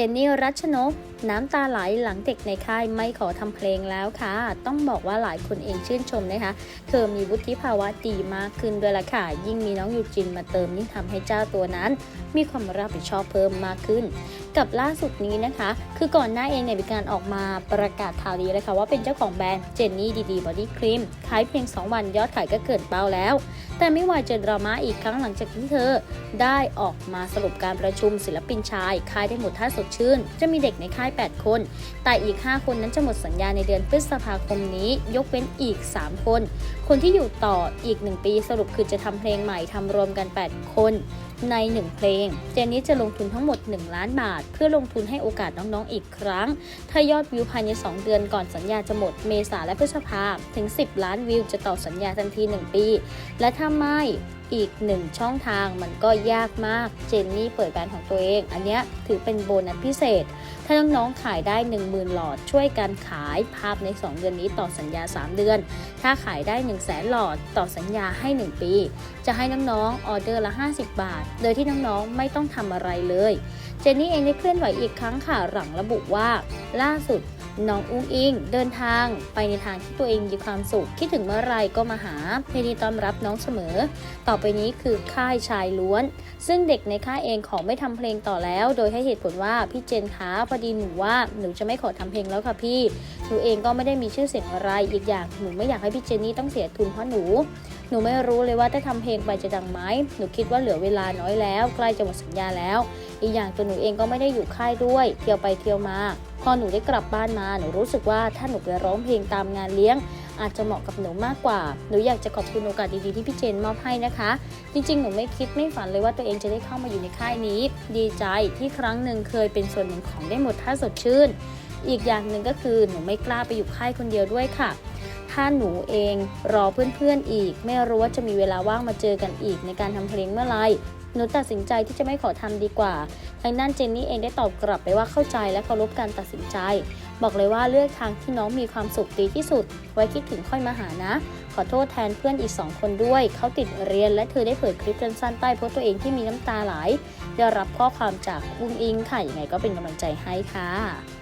จนนี่รัชนก น้ำตาไหลหลังเด็กในค่ายไม่ขอทำเพลงแล้วค่ะ ต้องบอกว่าหลายคนเองชื่นชมนะคะ เธอมีวุฒิภาวะดีมากขึ้นด้วยละค่ะ ยิ่งมีน้องยูจินมาเติมยิ่งทำให้เจ้าตัวนั้น มีความรับผิดชอบเพิ่มมากขึ้น กับล่าสุดนี้นะคะ คือก่อนหน้าเองเนี่ยมีการออกมาประกาศข่าวดีเลยค่ะว่าเป็นเจ้าของแบรนด์เจนนี่ดีดีบอดี้ครีมขายเพียง 2 วันยอดขายก็เกินเป้าแล้ว แต่ไม่วายเจอดราม่าอีกครั้งหลังจากที่เธอ ได้ออกมาสรุปการประชุมศิลปินชายค่ายได้หมดท่าสดชื่น จะมีเด็กในค่าย 8 คน แต่อีก 5 คนนั้นจะหมดสัญญาในเดือนพฤษภาคมนี้ ยกเว้นอีก 3 คน คนที่อยู่ต่ออีก 1 ปีสรุปคือจะทำเพลงใหม่ทำรวมกัน 8 คนใน 1 เพลง เจนนี้จะลงทุนทั้งหมด 1 ล้านบาท เพื่อลงทุนให้โอกาสน้องๆอีกครั้ง ถ้ายอดวิวภายใน 2 เดือนก่อนสัญญาจะหมดเมษาและพฤษภาถึง 10 ล้านวิวจะต่อสัญญาทันที 1 ปี และถ้าไม่อีกหนึ่งช่องทางมันก็ยากมาก เจนนี่เปิดแบรนด์ของตัวเอง อันนี้ถือเป็นโบนัสพิเศษ ถ้าน้องๆขายได้ 10,000 หลอด ช่วยกันขายภาพใน 2 เดือนนี้ต่อสัญญา 3 เดือน ถ้าขายได้ 1 0 0 0 0แสนหลอดต่อสัญญาให้ 1 ปี จะให้น้องๆออเดอร์ละ 50 บาท โดยที่น้องๆไม่ต้องทำอะไรเลย เจนนี่เองได้เคลื่อนไหวอีกครั้งค่ะหลังระบุว่า ล่าสุด น้องอุ้งอิงเดินทางไปในทางที่ตัวเองมีความสุข คิดถึงเมื่อไรก็มาหายินดีต้อนรับน้องเสมอ ต่อไปนี้คือค่ายชายล้วน ซึ่งเด็กในค่ายเองขอไม่ทำเพลงต่อแล้ว โดยให้เหตุผลว่าพี่เจนคะพอดีหนูว่าหนูจะไม่ขอทำเพลงแล้วค่ะพี่ หนูเองก็ไม่ได้มีชื่อเสียงอะไรอีกอย่างหนูไม่อยากให้พี่เจนนี่ต้องเสียทุนเพราะหนูหนูไม่รู้เลยว่าถ้าทำเพลงไปจะดังไหม หนูคิดว่าเหลือเวลาน้อยแล้ว ใกล้จะหมดสัญญาแล้ว อีกอย่างตัวหนูเองก็ไม่ได้อยู่ค่ายด้วย เที่ยวไปเที่ยวมา อหนูได้กลับบ้านมาหนูรู้สึกว่าถ้าหนูไปร้องเพลงตามงานเลี้ยง อาจจะเหมาะกับหนูมากกว่า หนูอยากจะขอบคุณโอกาสดีๆที่พี่เจนมอบให้นะคะ จริงๆ หนูไม่คิดไม่ฝันเลยว่าตัวเองจะได้เข้ามาอยู่ในค่ายนี้ ดีใจที่ครั้งหนึ่งเคยเป็นส่วนหนึ่งของได้หมดท่าสดชื่น อีกอย่างหนึ่งก็คือหนูไม่กล้าไปอยู่ค่ายคนเดียวด้วยค่ะถ้าหนูเองรอเพื่อนๆอีก ไม่รู้ว่าจะมีเวลาว่างมาเจอกันอีกในการทำเพลงเมื่อไหร หนูตัดสินใจที่จะไม่ขอทำดีกว่าทางด้านเจนนี่เองได้ตอบกลับไปว่าเข้าใจและเคารพการตัดสินใจ บอกเลยว่าเลือกทางที่น้องมีความสุขดีที่สุด ไว้คิดถึงค่อยมาหานะ ขอโทษแทนเพื่อนอีก 2 คนด้วย เขาติดเรียนและเธอได้เผยคลิปสั้นๆใต้โพสต์ตัวเองที่มีน้ำตาไหลได้รับข้อความจากอุ้งอิงค่ะยังไงก็เป็นกำลังใจให้ค่ะ